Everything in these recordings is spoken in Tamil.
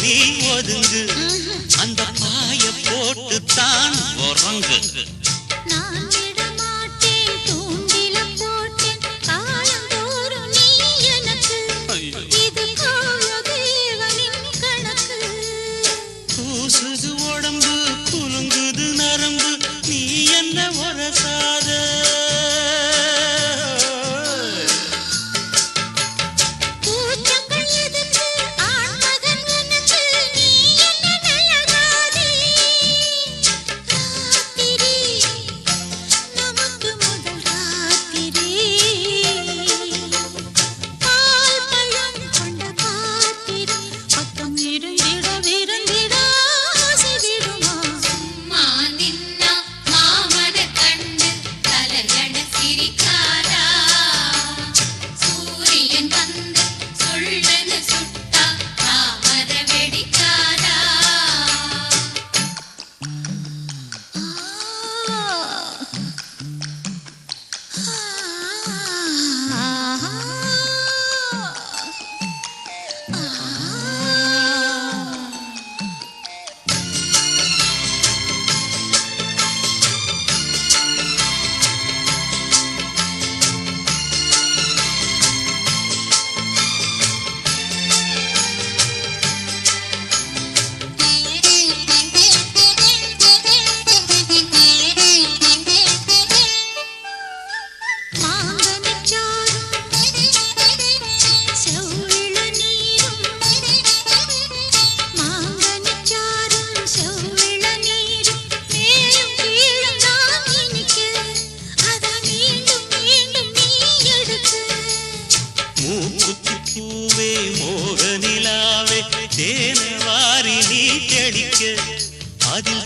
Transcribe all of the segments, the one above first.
நீ ஒதுங்கு.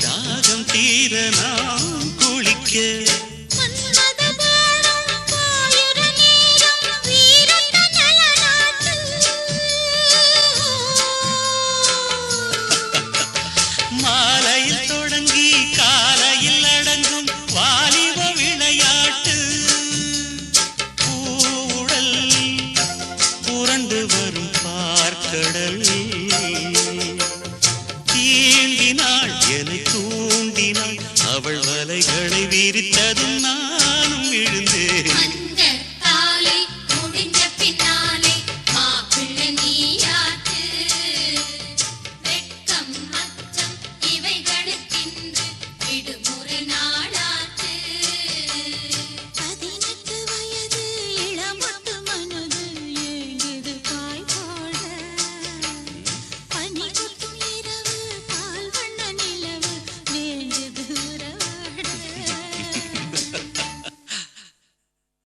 தாகம் தீர நாம் குளிக்க தூண்டினாள். என தூண்டினாள். அவள் வலைகளை விரித்ததும் நான்.